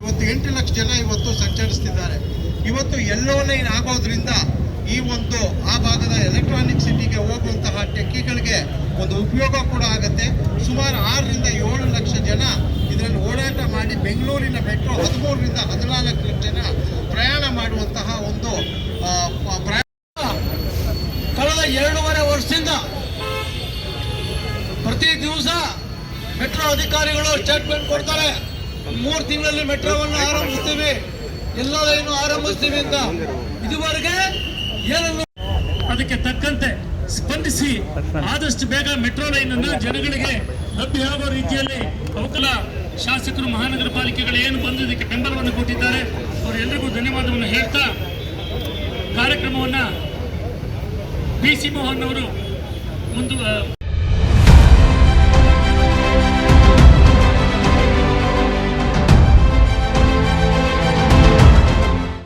ಇವತ್ತು ಎಂಟು ಲಕ್ಷ ಜನ ಇವತ್ತು ಸಂಚರಿಸ್ತಿದ್ದಾರೆ. ಇವತ್ತು ಎಲ್ಲೋ ಲೈನ್ ಆಗೋದ್ರಿಂದ ಈ ಒಂದು ಆ ಭಾಗದ ಎಲೆಕ್ಟ್ರಾನಿಕ್ ಸಿಟಿಗೆ ಹೋಗುವಂತಹ ಟೆಕ್ಕಿಗಳಿಗೆ ಒಂದು ಉಪಯೋಗ ಕೂಡ ಆಗುತ್ತೆ. ಸುಮಾರು ಆರರಿಂದ ಏಳು ಲಕ್ಷ ಜನ ಇದರಲ್ಲಿ ಓಡಾಟ ಮಾಡಿ ಬೆಂಗಳೂರಿನ ಮೆಟ್ರೋ ಹದಿಮೂರರಿಂದ ಹದಿನಾಲ್ಕು ಲಕ್ಷ ಜನ ಪ್ರಯಾಣ ಮಾಡುವಂತಹ ಒಂದು ಕಳೆದ ಎರಡೂವರೆ ವರ್ಷದಿಂದ ಪ್ರತಿ ದಿವಸ ಮೆಟ್ರೋ ಅಧಿಕಾರಿಗಳು ಸ್ಟೇಟ್ಮೆಂಟ್ ಕೊಡ್ತಾರೆ. ಮೂರು ತಿಂಗಳಲ್ಲಿ ಮೆಟ್ರೋವನ್ನು ಆರಂಭಿಸ್ತೀವಿ. ಎಲ್ಲ ಲೈನು ಆರಂಭಿಸ್ತೀವಿ ಅಂತ. ಇದುವರೆಗೆ ಏನನ್ನು ಅದಕ್ಕೆ ತಕ್ಕಂತೆ ಸ್ಪಂದಿಸಿ ಆದಷ್ಟು ಬೇಗ ಮೆಟ್ರೋ ಲೈನ್ ಅನ್ನು ಜನಗಳಿಗೆ ಲಭ್ಯ ಆಗೋ ರೀತಿಯಲ್ಲಿ ಅವಕಲ ಶಾಸಕರು ಮಹಾನಗರ ಪಾಲಿಕೆಗಳು ಏನು ಬಂದು ಇದಕ್ಕೆ ಬೆಂಬಲವನ್ನು ಕೊಟ್ಟಿದ್ದಾರೆ ಅವರೆಲ್ಲರಿಗೂ ಧನ್ಯವಾದವನ್ನು ಹೇಳ್ತಾ ಕಾರ್ಯಕ್ರಮವನ್ನು ಬಿ ಸಿ ಮೋಹನ್ ಅವರು ಮುಂದು